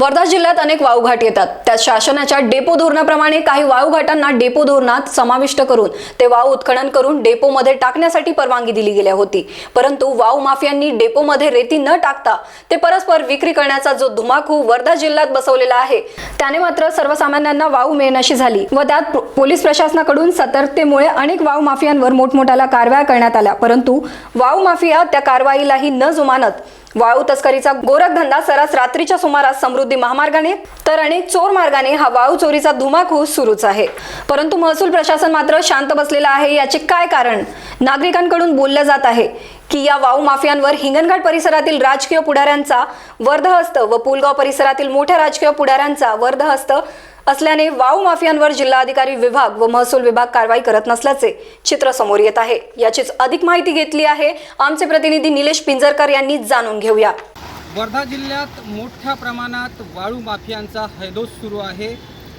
वर्धा जिल्ह्यात अनेक वाळूघाट येतात. त्यात शासनाच्या डेपो धोरणाप्रमाणे काही वाळूघाटांना डेपो धोरणात समाविष्ट करून ते वाळू उत्खनन करून डेपोमध्ये टाकण्यासाठी परवानगी दिली गेली होती. परंतु वाळू माफियांनी डेपोमध्ये रेती न टाकता ते परस्पर विक्री करण्याचा जो धुमाकू वर्धा जिल्ह्यात बसवलेला आहे त्याने मात्र सर्वसामान्यांना वाळू मिळण्याशी झाली व त्यात पोलीस प्रशासनाकडून सतर्कतेमुळे अनेक वाळू माफियांवर मोठमोठ्याला कारवाया करण्यात आल्या. परंतु वाळू माफिया त्या कारवाईलाही न जुमानत वाळू तस्करीचा गोरखधंदा सरास रात्रीच्या सुमारास समृद्धी महामार्गाने तर अनेक चोर मार्गाने हा वाळू चोरीचा धुमाकूळ सुरूच आहे. परंतु महसूल प्रशासन मात्र शांत बसलेलं आहे याचे काय कारण? नागरिकांकडून बोललं जात आहे की या वाळू माफियांवर हिंगणघाट परिसरातील राजकीय पुढाऱ्यांचा वर्धहस्त व पुलगाव परिसरातील मोठ्या राजकीय पुढाऱ्यांचा वर्धहस्त असल्याने वाव माफियांवर जिल्हाधिकारी विभाग व महसूल विभाग कारवाई करत नसल्याचे चित्र समोर येत आहे. याचीच अधिक माहिती घेतली आहे आमचे प्रतिनिधी निलेश पिंजरकर यांनी जाणून घेऊया. वर्धा जिल्ह्यात मोठ्या प्रमाणात वाळू माफियांचा हैदोस सुरू आहे.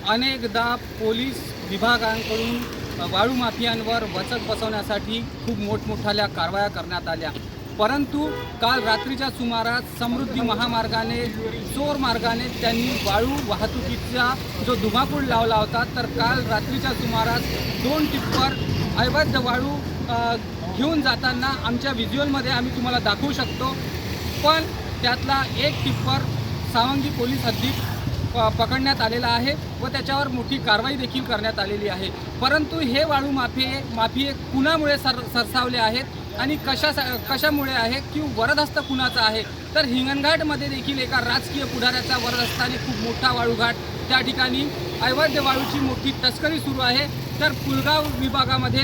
अनेकदा पोलीस विभागांकडून वाळू माफियांवर वचक बसवण्यासाठी खूप मोठमोठ्याल्या कारवाया करण्यात आल्या. परंतु काल रात्रीच्या सुमारास समृद्धी महामार्गाने चोर मार्गाने त्यांनी वाळू वाहतुकीचा जो धुमाकूळ लावला होता तर काल रात्रीच्या सुमारास दोन टिप्पर अवैध वाळू घेऊन जाताना आमच्या व्हिज्युअलमध्ये आम्ही तुम्हाला दाखवू शकतो. पण त्यातला एक टिप्पर सावंगी पोलीस हद्दीत पकडण्यात आलेला आहे व त्याच्यावर मोठी कारवाई देखील करण्यात आलेली आहे. परंतु हे वाळू माफिये माफिये कुणामुळे सर सरसावले आहेत आणि कशा कशामुळे आहे की वरदहस्त कुणाचा आहे? तर हिंगणघाटमध्ये देखील एका राजकीय पुढाऱ्याचा वरदहस्ताने खूप मोठा वाळूघाट. त्या ठिकाणी अवैध वाळूची मोठी तस्करी सुरू आहे. तर पुलगाव विभागामध्ये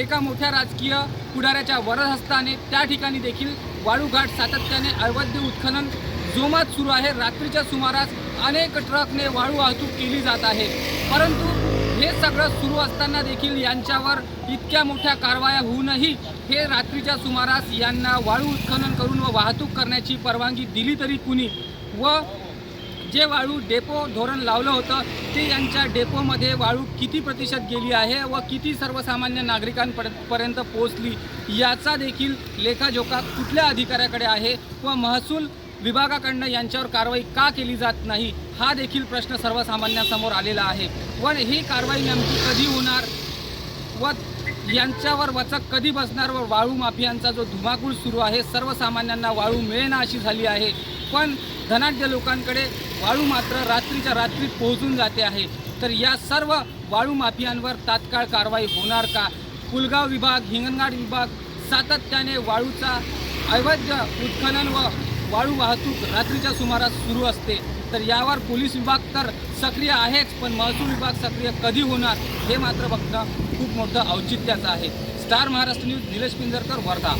एका मोठ्या राजकीय पुढाऱ्याच्या वरदहस्ताने त्या ठिकाणी देखील वाळूघाट सातत्याने अवैध उत्खनन जोमात सुरू आहे. रात्रीच्या सुमारास अनेक ट्रकने वाळू वाहतूक केली जात आहे. परंतु हे सगळं सुरू असताना देखील यांच्यावर इतक्या मोठ्या कारवाया होऊनही हे रात्रीच्या सुमारास यांना वाळू उत्खनन करून व वाहतूक करण्याची परवानगी दिली तरी कुणी व जे वाळू डेपो धोरण लावलं होतं ते यांच्या डेपोमध्ये वाळू किती प्रतिशत गेली आहे व किती सर्वसामान्य नागरिकांपर्यंत पोहोचली याचा देखील लेखाजोखा कुठल्या अधिकाऱ्याकडे आहे व महसूल विभागाकडनं यांच्यावर कारवाई का केली जात नाही हा देखील प्रश्न सर्वसामान्यांसमोर आलेला आहे. व ही कारवाई नेमकी कधी होणार? व यांच्यावर वचक कधी बसणार? व वाळू माफियांचा जो धुमाकूळ सुरू आहे सर्वसामान्यांना वाळू मिळेना अशी झाली आहे. पण धनाढ्य लोकांकडे वाळू मात्र रात्रीच्या रात्रीत पोहोचून जाते आहे. तर या सर्व वाळू माफियांवर तात्काळ कारवाई होणार का? पुलगाव विभाग हिंगणघाट विभाग सातत्याने वाळूचा अवैध उत्खनन व वाळू वाहतूक रात्रीच्या सुमारास सुरू असते. तर यावर पोलीस विभाग तर सक्रिय आहेच पण महसूल विभाग सक्रिय कधी होणार हे मात्र बघणं खूप मोठं औचित्याचं आहे. Star Maharashtra news Nilesh Pinjarkar Wardha.